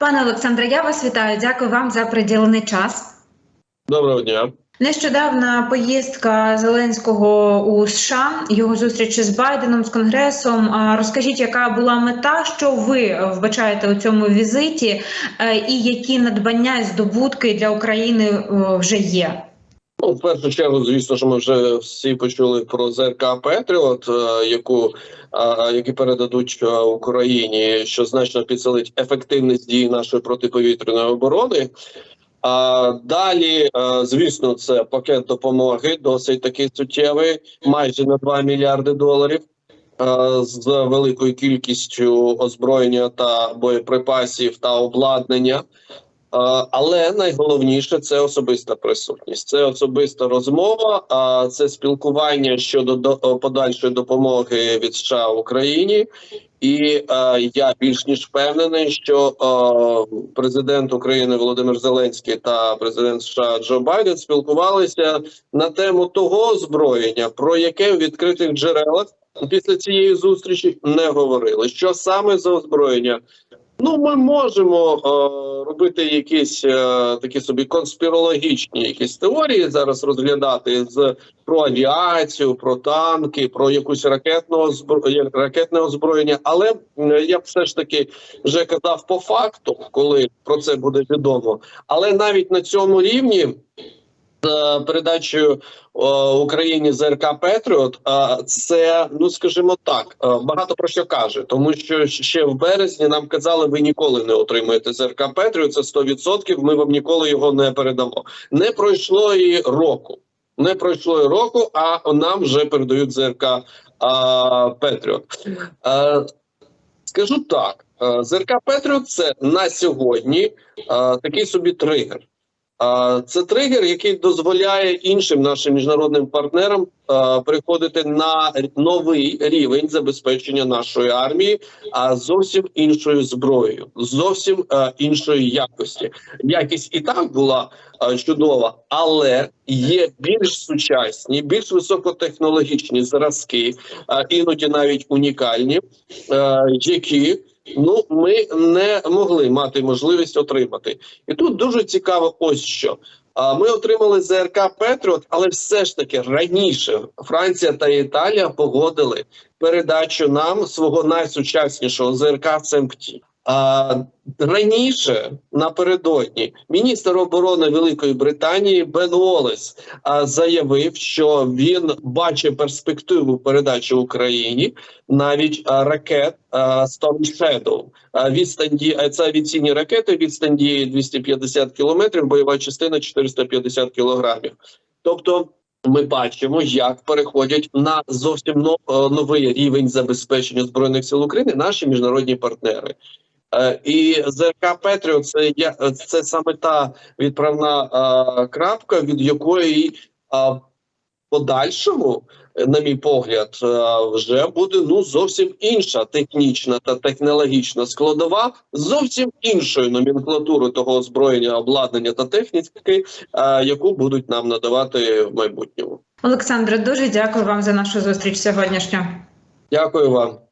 Пане Олександре, я вас вітаю. Дякую вам за приділений час. Доброго дня. Нещодавна поїздка Зеленського у США, його зустрічі з Байденом з Конгресом. Розкажіть, яка була мета, що ви вбачаєте у цьому візиті, е, і які надбання і здобутки для України е, вже є? Ну, в першу чергу, звісно, що ми вже всі почули про ЗРК Петріот, е, яку е, які передадуть е, Україні, що значно підсилить ефективність дії нашої протиповітряної оборони. А далі, звісно, це пакет допомоги, досить такий суттєвий, майже на 2 мільярди доларів. З великою кількістю озброєння та боєприпасів та обладнання, Але найголовніше це особиста присутність, це особиста розмова, а це спілкування щодо до- подальшої допомоги від США Україні. І е, я більш ніж впевнений, що е, президент України Володимир Зеленський та президент США Джо Байден спілкувалися на тему того озброєння, про яке в відкритих джерелах після цієї зустрічі не говорили. Що саме за озброєння? Ну, ми можемо е, робити якісь е, такі собі конспірологічні якісь теорії зараз розглядати з про авіацію, про танки, про якусь ракетну озбро- ракетне озброєння. Але е, я б все ж таки вже казав по факту, коли про це буде відомо. Але навіть на цьому рівні. З передачею Україні ЗРК Петріот, а, це ну скажімо так, е, багато про що каже, тому що ще в березні нам казали, ви ніколи не отримаєте ЗРК Петріот, це 100%, Ми вам ніколи його не передамо. Не пройшло і року. Не пройшло і року, а нам вже передають ЗРК а, Петріот. Е, скажу так: е, ЗРК Петріот це на сьогодні е, такий собі тригер. Це тригер, який дозволяє іншим нашим міжнародним партнерам а, переходити на новий рівень забезпечення нашої армії, а зовсім іншою зброєю, зовсім іншої якості. Якість і так була чудова, але є більш сучасні, більш високотехнологічні зразки, іноді навіть унікальні, які ну ми не могли мати можливість отримати. І тут дуже цікаво, ось що. Ми отримали ЗРК Петріот, але все ж таки раніше Франція та Італія погодили передачу нам свого найсучаснішого ЗРК Семпті. Раніше напередодні міністр оборони Великої Британії Бен Уоллес заявив, що він бачить перспективу передачі Україні навіть ракет Storm Shadow. Відстань це авіаційні ракети, відстань дії 250 кілометрів, бойова частина 450 кілограмів. Тобто. Ми бачимо, як переходять на зовсім е, новий рівень забезпечення збройних сил України наші міжнародні партнери. Е, І ЗРК Петріот це це саме та відправна е, крапка, від якої е, подальшому, на мій погляд, вже буде ну зовсім інша технічна та технологічна складова, зовсім іншою номенклатурою того озброєння, обладнання та техніки, яку будуть нам надавати в майбутньому. Олександре, дуже дякую вам за нашу зустріч сьогоднішню. Дякую вам.